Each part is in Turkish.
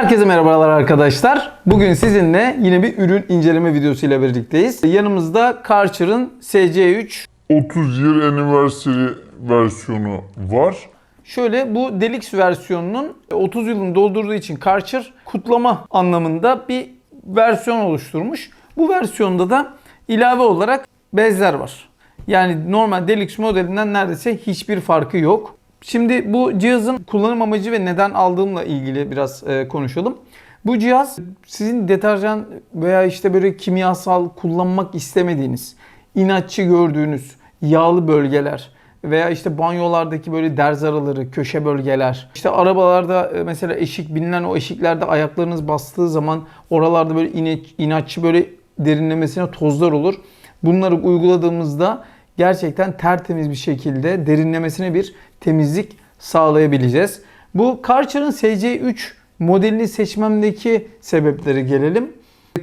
Herkese merhabalar arkadaşlar. Bugün sizinle yine bir ürün inceleme videosu ile birlikteyiz. Yanımızda Karcher'ın SC3 30 year anniversary versiyonu var. Şöyle bu Deluxe versiyonunun 30 yılını doldurduğu için Karcher kutlama anlamında bir versiyon oluşturmuş. Bu versiyonda da ilave olarak bezler var. Yani normal Deluxe modelinden neredeyse hiçbir farkı yok. Şimdi bu cihazın kullanım amacı ve neden aldığımla ilgili biraz e, konuşalım. Bu cihaz sizin deterjan veya işte böyle kimyasal kullanmak istemediğiniz, inatçı gördüğünüz yağlı bölgeler veya işte banyolardaki böyle derz araları, köşe bölgeler. İşte arabalarda e, mesela eşik binilen o eşiklerde ayaklarınız bastığı zaman oralarda böyle inatçı böyle derinlemesine tozlar olur. Bunları uyguladığımızda gerçekten tertemiz bir şekilde derinlemesine bir temizlik sağlayabileceğiz. Bu Karcher'ın SC3 modelini seçmemdeki sebeplere gelelim.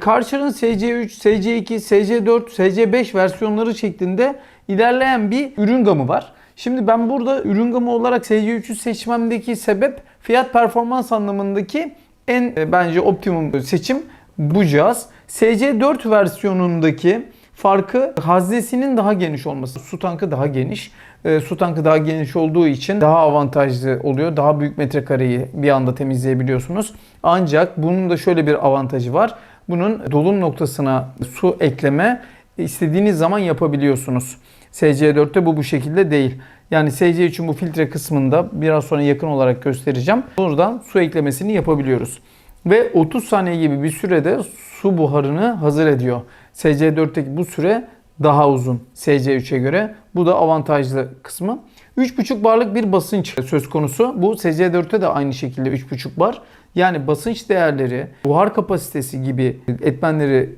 Karcher'ın SC3, SC2, SC4, SC5 versiyonları şeklinde ilerleyen bir ürün gamı var. Şimdi ben burada ürün gamı olarak SC3'ü seçmemdeki sebep fiyat performans anlamındaki en e, bence optimum seçim bu cihaz. SC4 versiyonundaki farkı haznesinin daha geniş olması. Su tankı daha geniş. E, su tankı daha geniş olduğu için daha avantajlı oluyor. Daha büyük metrekareyi bir anda temizleyebiliyorsunuz. Ancak bunun da şöyle bir avantajı var. Bunun dolum noktasına su ekleme istediğiniz zaman yapabiliyorsunuz. SC4'te bu bu şekilde değil. Yani SC3'ün bu filtre kısmında biraz sonra yakın olarak göstereceğim. Buradan su eklemesini yapabiliyoruz. Ve 30 saniye gibi bir sürede su buharını hazır ediyor. SC4'teki bu süre daha uzun SC3'e göre. Bu da avantajlı kısmı. 3,5 barlık bir basınç söz konusu. Bu SC4'te de aynı şekilde 3,5 bar. Yani basınç değerleri, buhar kapasitesi gibi etmenleri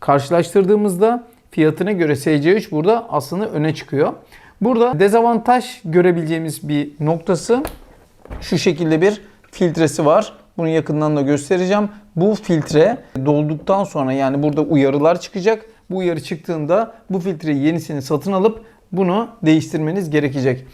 karşılaştırdığımızda fiyatına göre SC3 burada aslında öne çıkıyor. Burada dezavantaj görebileceğimiz bir noktası şu şekilde bir filtresi var. Bunu yakından da göstereceğim. Bu filtre dolduktan sonra yani burada uyarılar çıkacak. Bu uyarı çıktığında bu filtreyi yenisini satın alıp bunu değiştirmeniz gerekecek.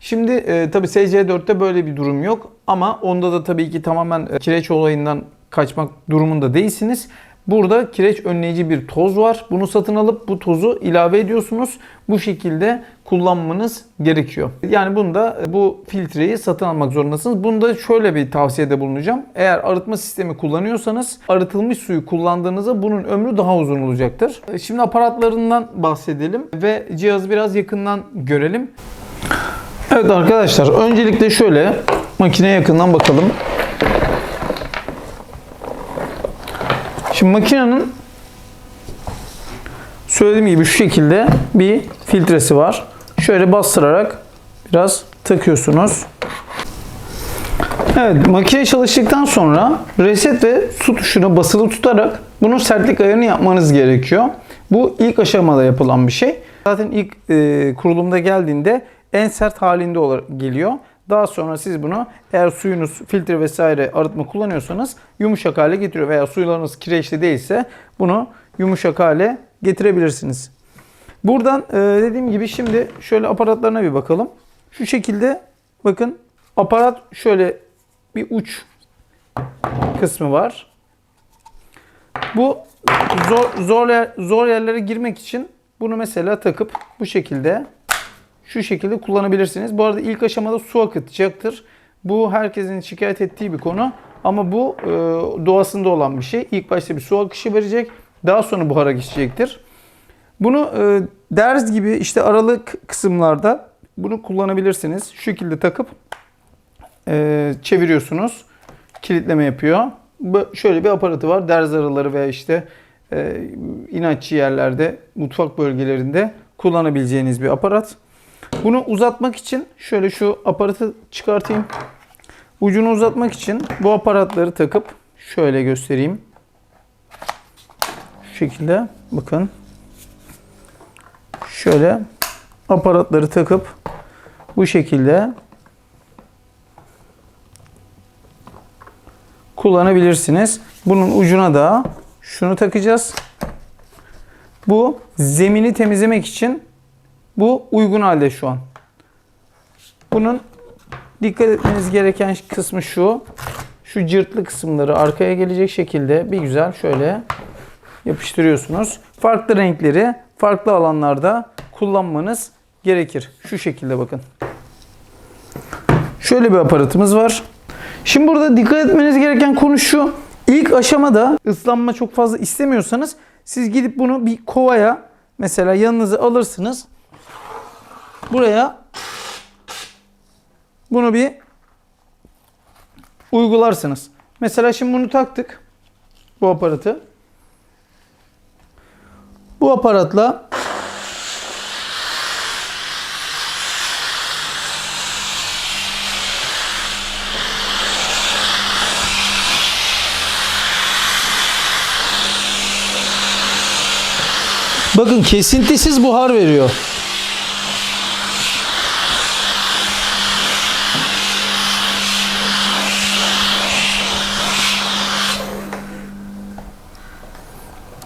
Şimdi e, tabi SC4'te böyle bir durum yok ama onda da tabii ki tamamen e, kireç olayından kaçmak durumunda değilsiniz. Burada kireç önleyici bir toz var. Bunu satın alıp bu tozu ilave ediyorsunuz. Bu şekilde kullanmanız gerekiyor. Yani bunda e, bu filtreyi satın almak zorundasınız. Bunda şöyle bir tavsiyede bulunacağım. Eğer arıtma sistemi kullanıyorsanız arıtılmış suyu kullandığınızda bunun ömrü daha uzun olacaktır. E, Şimdi aparatlarından bahsedelim ve cihazı biraz yakından görelim. Evet arkadaşlar öncelikle şöyle makineye yakından bakalım. Şimdi makinenin söylediğim gibi şu şekilde bir filtresi var. Şöyle bastırarak biraz takıyorsunuz. Evet makine çalıştıktan sonra reset ve su tuşuna basılı tutarak bunun sertlik ayarını yapmanız gerekiyor. Bu ilk aşamada yapılan bir şey. Zaten ilk e, kurulumda geldiğinde en sert halinde olarak geliyor. Daha sonra siz bunu eğer suyunuz filtre vesaire arıtma kullanıyorsanız yumuşak hale getiriyor veya suylarınız kireçli değilse bunu yumuşak hale getirebilirsiniz. Buradan e, dediğim gibi şimdi şöyle aparatlarına bir bakalım. Şu şekilde bakın aparat şöyle bir uç kısmı var. Bu zor zor yer- zor yerlere girmek için bunu mesela takıp bu şekilde şu şekilde kullanabilirsiniz. Bu arada ilk aşamada su akıtacaktır. Bu herkesin şikayet ettiği bir konu. Ama bu e, doğasında olan bir şey. İlk başta bir su akışı verecek. Daha sonra buhara geçecektir. Bunu e, derz gibi işte aralık kısımlarda bunu kullanabilirsiniz. Şu şekilde takıp e, çeviriyorsunuz. Kilitleme yapıyor. Şöyle bir aparatı var. Derz araları veya işte e, inatçı yerlerde, mutfak bölgelerinde kullanabileceğiniz bir aparat. Bunu uzatmak için şöyle şu aparatı çıkartayım. Ucunu uzatmak için bu aparatları takıp şöyle göstereyim. Şu şekilde bakın. Şöyle aparatları takıp bu şekilde kullanabilirsiniz. Bunun ucuna da şunu takacağız. Bu zemini temizlemek için bu uygun halde şu an. Bunun dikkat etmeniz gereken kısmı şu. Şu cırtlı kısımları arkaya gelecek şekilde bir güzel şöyle yapıştırıyorsunuz. Farklı renkleri farklı alanlarda kullanmanız gerekir. Şu şekilde bakın. Şöyle bir aparatımız var. Şimdi burada dikkat etmeniz gereken konu şu. İlk aşamada ıslanma çok fazla istemiyorsanız siz gidip bunu bir kovaya mesela yanınıza alırsınız. Buraya bunu bir uygularsınız. Mesela şimdi bunu taktık. Bu aparatı. Bu aparatla Bakın kesintisiz buhar veriyor.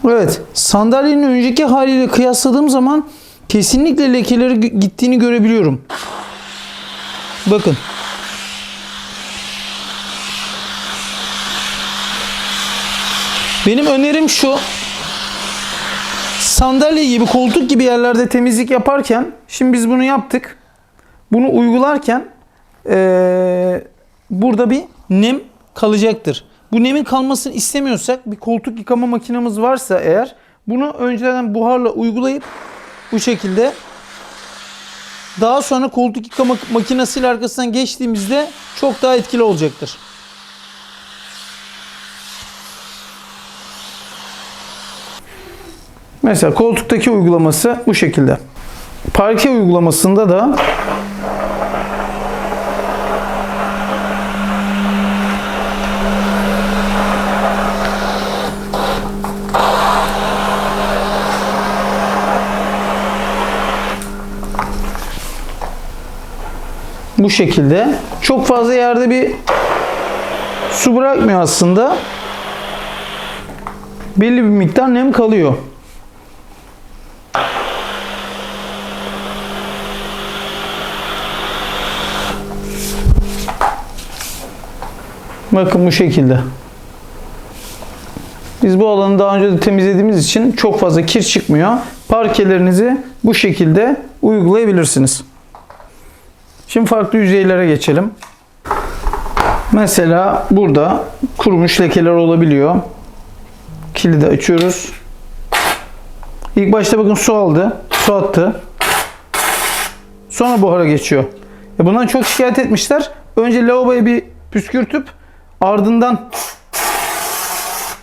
Evet, sandalyenin önceki haliyle kıyasladığım zaman kesinlikle lekeleri gittiğini görebiliyorum. Bakın. Benim önerim şu. Sandalye gibi, koltuk gibi yerlerde temizlik yaparken, şimdi biz bunu yaptık. Bunu uygularken eee, burada bir nem kalacaktır. Bu nemin kalmasını istemiyorsak bir koltuk yıkama makinemiz varsa eğer bunu önceden buharla uygulayıp bu şekilde daha sonra koltuk yıkama makinesiyle arkasından geçtiğimizde çok daha etkili olacaktır. Mesela koltuktaki uygulaması bu şekilde. Parke uygulamasında da bu şekilde çok fazla yerde bir su bırakmıyor aslında. Belli bir miktar nem kalıyor. Bakın bu şekilde. Biz bu alanı daha önce de temizlediğimiz için çok fazla kir çıkmıyor. Parkelerinizi bu şekilde uygulayabilirsiniz. Şimdi farklı yüzeylere geçelim. Mesela burada kurumuş lekeler olabiliyor. Kilidi açıyoruz. İlk başta bakın su aldı. Su attı. Sonra buhara geçiyor. E bundan çok şikayet etmişler. Önce lavaboya bir püskürtüp ardından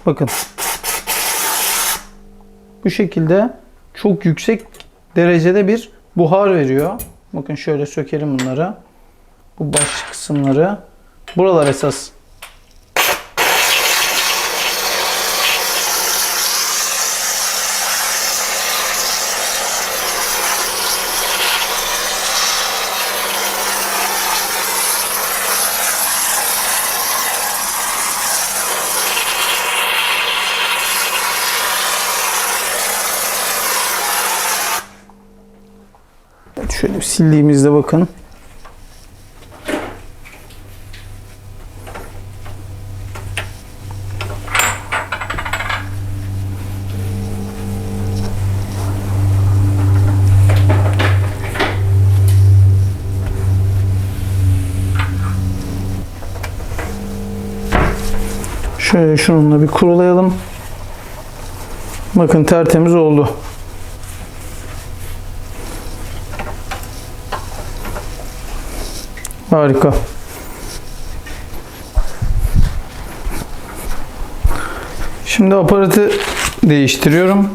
bakın bu şekilde çok yüksek derecede bir buhar veriyor. Bakın şöyle sökelim bunları. Bu baş kısımları. Buralar esas. Şöyle sildiğimizde bakın. Şöyle şununla bir kurulayalım. Bakın tertemiz oldu. Harika. Şimdi aparatı değiştiriyorum.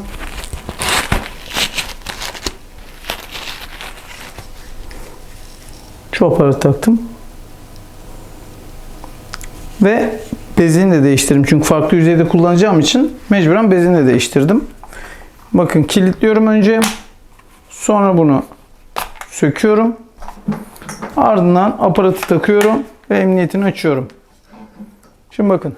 Şu aparatı taktım. Ve bezini de değiştirdim. Çünkü farklı yüzeyde kullanacağım için mecburen bezini de değiştirdim. Bakın kilitliyorum önce. Sonra bunu söküyorum. Ardından aparatı takıyorum ve emniyetini açıyorum. Şimdi bakın.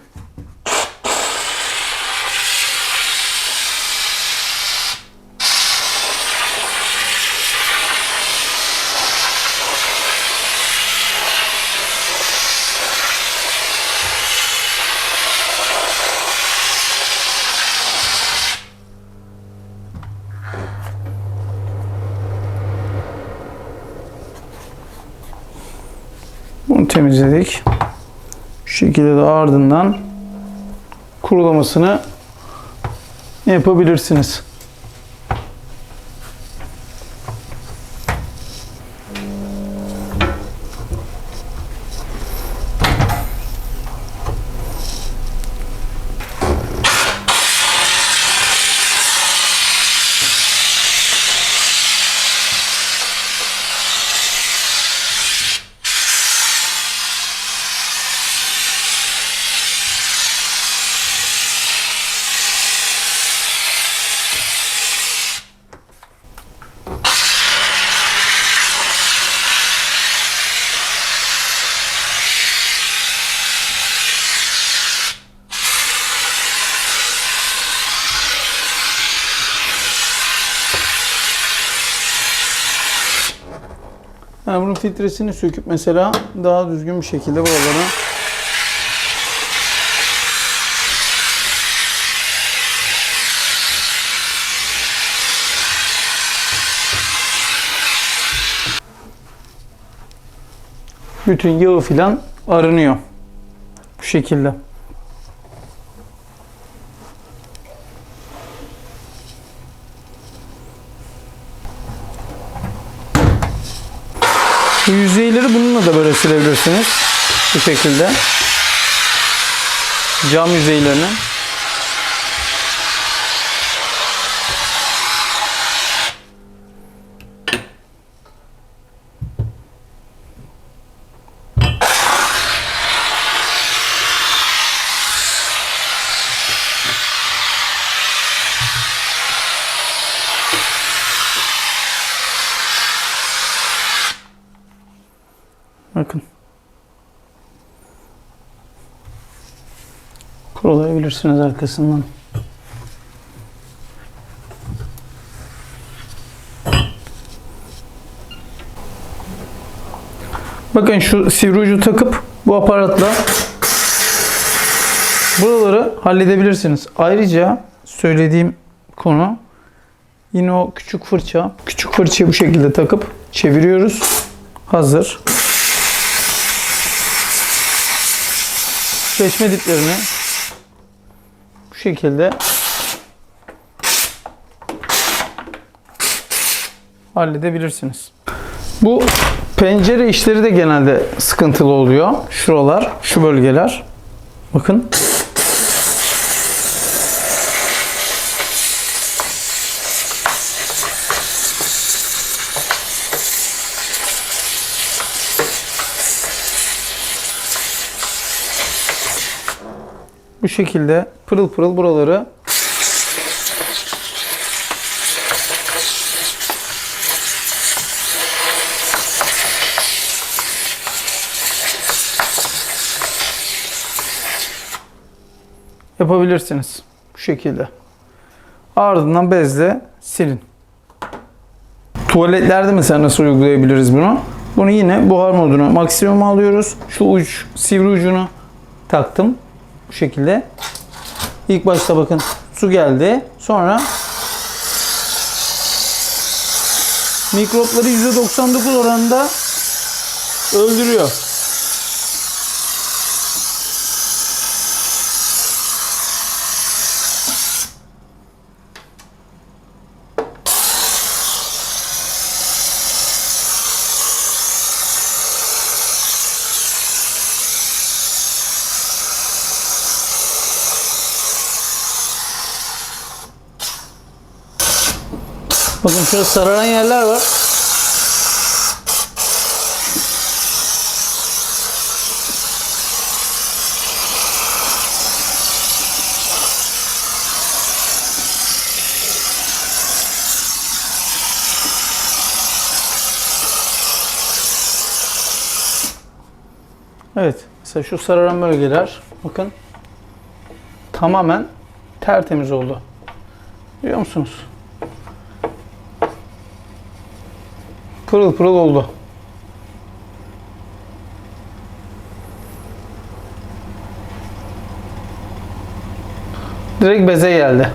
Temizledik. Şu şekilde de ardından kurulamasını yapabilirsiniz. Yani bunun filtresini söküp mesela daha düzgün bir şekilde buralara bütün yağı filan arınıyor. Bu şekilde. Bu yüzeyleri bununla da böyle silebilirsiniz. Bu şekilde. Cam yüzeylerini. Bakın. Kurulayabilirsiniz arkasından. Bakın şu sivri ucu takıp bu aparatla buraları halledebilirsiniz. Ayrıca söylediğim konu yine o küçük fırça. Küçük fırçayı bu şekilde takıp çeviriyoruz. Hazır. Seçme diplerini bu şekilde halledebilirsiniz. Bu pencere işleri de genelde sıkıntılı oluyor. Şuralar, şu bölgeler. Bakın. Bu şekilde pırıl pırıl buraları yapabilirsiniz. Bu şekilde. Ardından bezle silin. Tuvaletlerde mesela nasıl uygulayabiliriz bunu? Bunu yine buhar moduna maksimum alıyoruz. Şu uç, sivri ucunu taktım. Bu şekilde. İlk başta bakın su geldi. Sonra mikropları %99 oranında öldürüyor. Bakın şurada sararan yerler var. Evet. Mesela şu sararan bölgeler bakın tamamen tertemiz oldu. Biliyor musunuz? Pırıl pırıl oldu. Direkt beze geldi.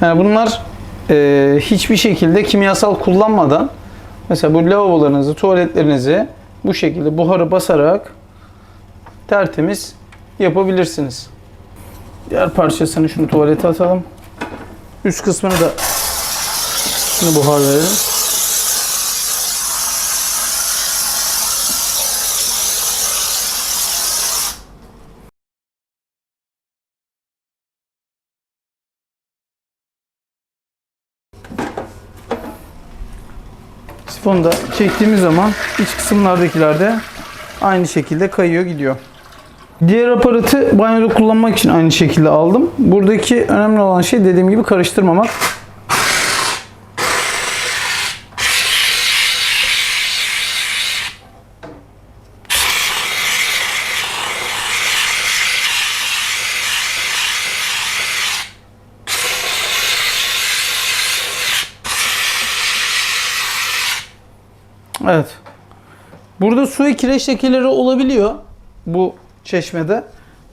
Yani bunlar e, hiçbir şekilde kimyasal kullanmadan mesela bu lavabolarınızı, tuvaletlerinizi bu şekilde buharı basarak tertemiz yapabilirsiniz. Diğer parçasını şunu tuvalete atalım. Üst kısmını da şunu buhar verelim. Sifonu da çektiğimiz zaman iç kısımlardakiler de aynı şekilde kayıyor gidiyor. Diğer aparatı banyoda kullanmak için aynı şekilde aldım. Buradaki önemli olan şey dediğim gibi karıştırmamak. Evet. Burada su kireç lekeleri olabiliyor bu çeşmede.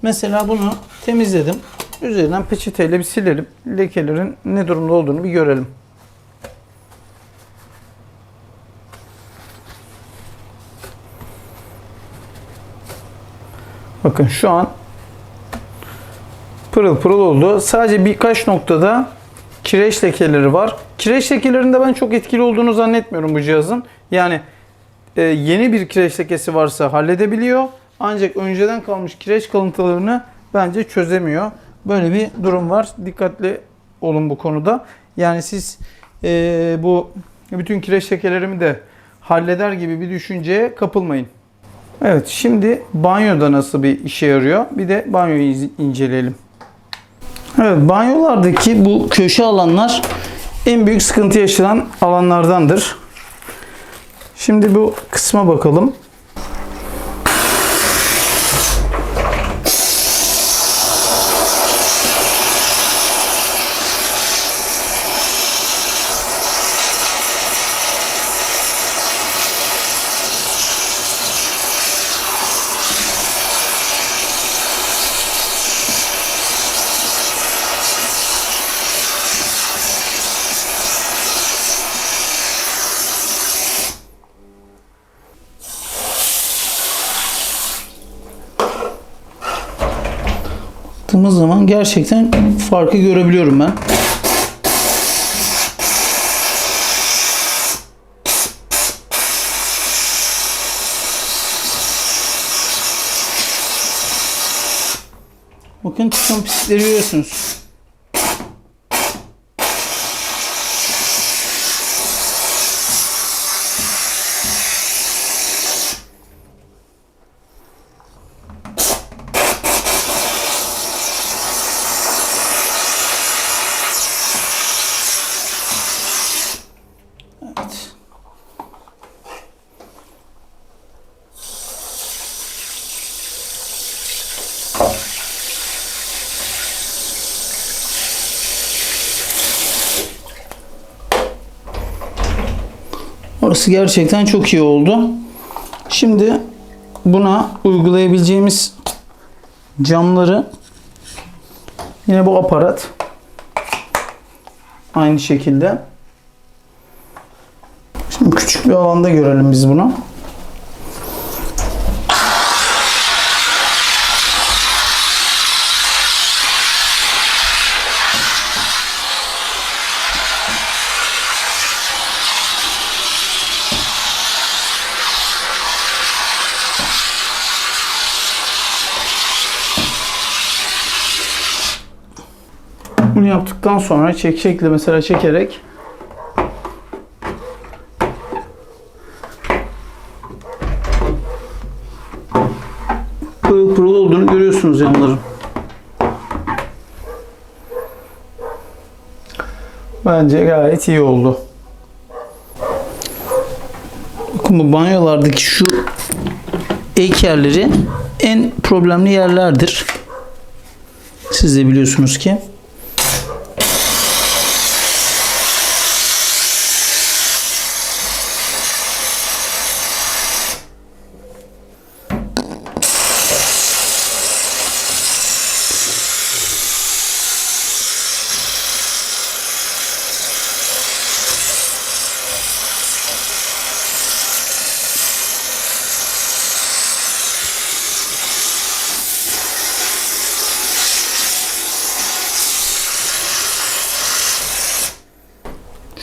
Mesela bunu temizledim. Üzerinden peçeteyle bir silelim. Lekelerin ne durumda olduğunu bir görelim. Bakın şu an pırıl pırıl oldu. Sadece birkaç noktada kireç lekeleri var. Kireç lekelerinde ben çok etkili olduğunu zannetmiyorum bu cihazın. Yani e, yeni bir kireç lekesi varsa halledebiliyor. Ancak önceden kalmış kireç kalıntılarını bence çözemiyor. Böyle bir durum var. Dikkatli olun bu konuda. Yani siz e, bu bütün kireç lekelerimi de halleder gibi bir düşünceye kapılmayın. Evet şimdi banyoda nasıl bir işe yarıyor? Bir de banyoyu inceleyelim. Evet banyolardaki bu köşe alanlar en büyük sıkıntı yaşanan alanlardandır. Şimdi bu kısma bakalım. Baktığımız zaman gerçekten farkı görebiliyorum ben. Bakın çıkan pislikleri görüyorsunuz. Orası gerçekten çok iyi oldu. Şimdi buna uygulayabileceğimiz camları yine bu aparat aynı şekilde Şimdi küçük bir alanda görelim biz bunu. Bunu yaptıktan sonra çekçekle mesela çekerek pırıl pırıl olduğunu görüyorsunuz yanların. Bence gayet iyi oldu. Bakın bu banyolardaki şu ek yerleri en problemli yerlerdir. Siz de biliyorsunuz ki.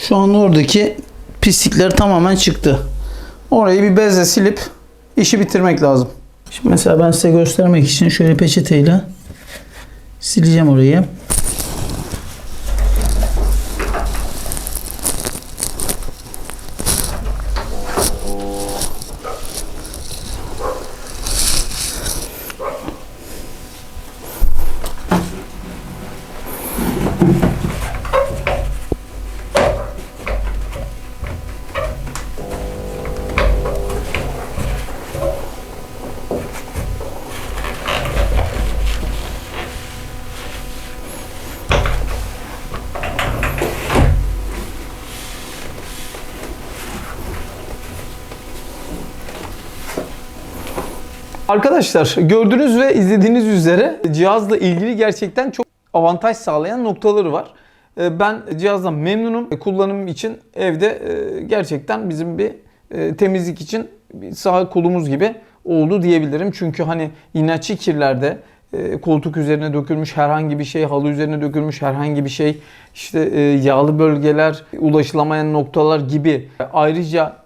Şu an oradaki pislikler tamamen çıktı. Orayı bir bezle silip işi bitirmek lazım. Şimdi mesela ben size göstermek için şöyle peçeteyle sileceğim orayı. Arkadaşlar gördüğünüz ve izlediğiniz üzere cihazla ilgili gerçekten çok avantaj sağlayan noktaları var. Ee, Ben cihazdan memnunum. Kullanım için evde e, gerçekten bizim bir e, temizlik için sağ kolumuz gibi oldu diyebilirim. Çünkü hani inatçı kirlerde e, koltuk üzerine dökülmüş herhangi bir şey, halı üzerine dökülmüş herhangi bir şey, işte yağlı bölgeler, ulaşılamayan noktalar gibi ayrıca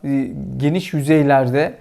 geniş yüzeylerde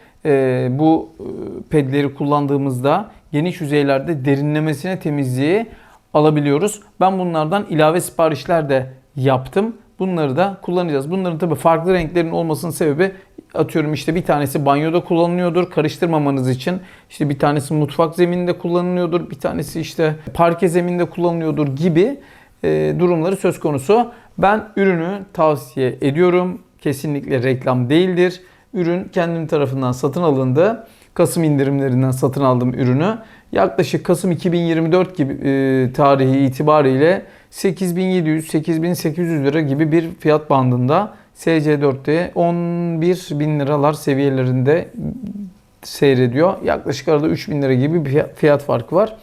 bu e, pedleri kullandığımızda geniş yüzeylerde derinlemesine temizliği alabiliyoruz. Ben bunlardan ilave siparişler de yaptım. Bunları da kullanacağız. Bunların tabii farklı renklerin olmasının sebebi atıyorum işte bir tanesi banyoda kullanılıyordur karıştırmamanız için. İşte bir tanesi mutfak zemininde kullanılıyordur. Bir tanesi işte parke zemininde kullanılıyordur gibi e, durumları söz konusu. Ben ürünü tavsiye ediyorum. Kesinlikle reklam değildir. Ürün kendim tarafından satın alındı. Kasım indirimlerinden satın aldım ürünü. Yaklaşık Kasım 2024 gibi e, tarihi itibariyle 8700-8800 lira gibi bir fiyat bandında SC4'te 11 bin liralar seviyelerinde seyrediyor. Yaklaşık arada 3000 lira gibi bir fiyat- farkı var.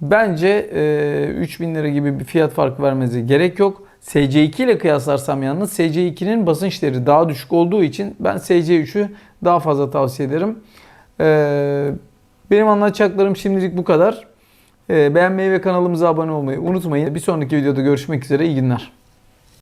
Bence e, 3000 lira gibi bir fiyat farkı vermenize gerek yok. SC2 ile kıyaslarsam yalnız SC2'nin basınç değeri daha düşük olduğu için ben SC3'ü daha fazla tavsiye ederim. E, benim anlatacaklarım şimdilik bu kadar. E, beğenmeyi ve kanalımıza abone olmayı unutmayın. Bir sonraki videoda görüşmek üzere. İyi günler.